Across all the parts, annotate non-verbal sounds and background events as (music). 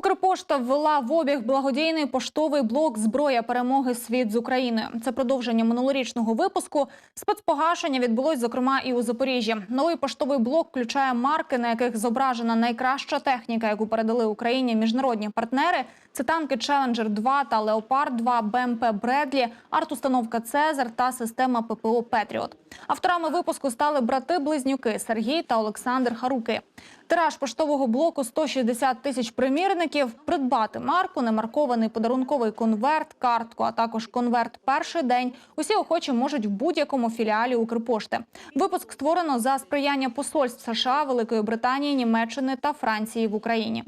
Укрпошта ввела в обіг благодійний поштовий блок Зброя перемоги світ з Україною. Це продовження минулорічного випуску. Спецпогашення відбулось зокрема і у Запоріжжі. Новий поштовий блок включає марки, на яких зображена найкраща техніка, яку передали Україні міжнародні партнери. Це танки Челенджер 2 та Леопард 2 БМП Бредлі, артустановка Цезар та система ППО Петріот. Авторами випуску стали брати-близнюки Сергій та Олександр Харуки. Тираж поштового блоку 160 тисяч примірників. Придбати марку, немаркований подарунковий конверт, картку, а також конверт перший день. Усі охочі можуть в будь-якому філіалі Укрпошти. Випуск створено за сприяння посольств США, Великої Британії, Німеччини та Франції в Україні.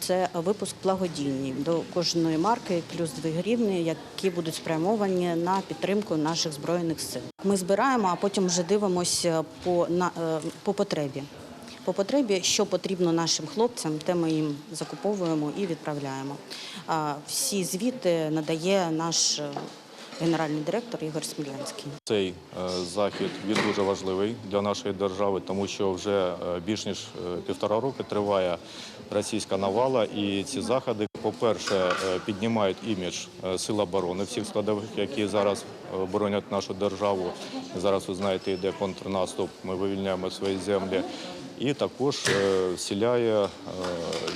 Це випуск благодійний до кожної марки плюс 2 гривні, які будуть спрямовані на підтримку наших збройних сил. Ми збираємо, а потім вже дивимося по, на, е, по потребі. По потребі, що потрібно нашим хлопцям, те ми їм закуповуємо і відправляємо. Всі звіти надає наш е, генеральний директор Ігор Смілянський. Цей е, захід він дуже важливий для нашої держави, тому що вже е, більш ніж е, півтора роки триває російська навала, і ці заходи, по-перше, піднімають імідж сил оборони всіх складових, які зараз е, боронять нашу державу. Зараз ви знаєте, йде контрнаступ. Ми вивільняємо свої землі, і також вселяє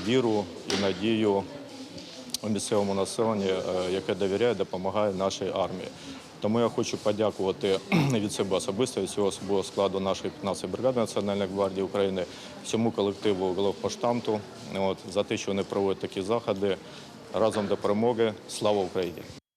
віру і надію у місцевому населенні, е, яке довіряє, допомагає нашій армії. Тому я хочу подякувати (clears throat) від себе особисто, від цього особового складу нашої 15 бригади Національної гвардії України, всьому колективу головпоштамту от, за те, що вони проводять такі заходи разом до перемоги. Слава Україні!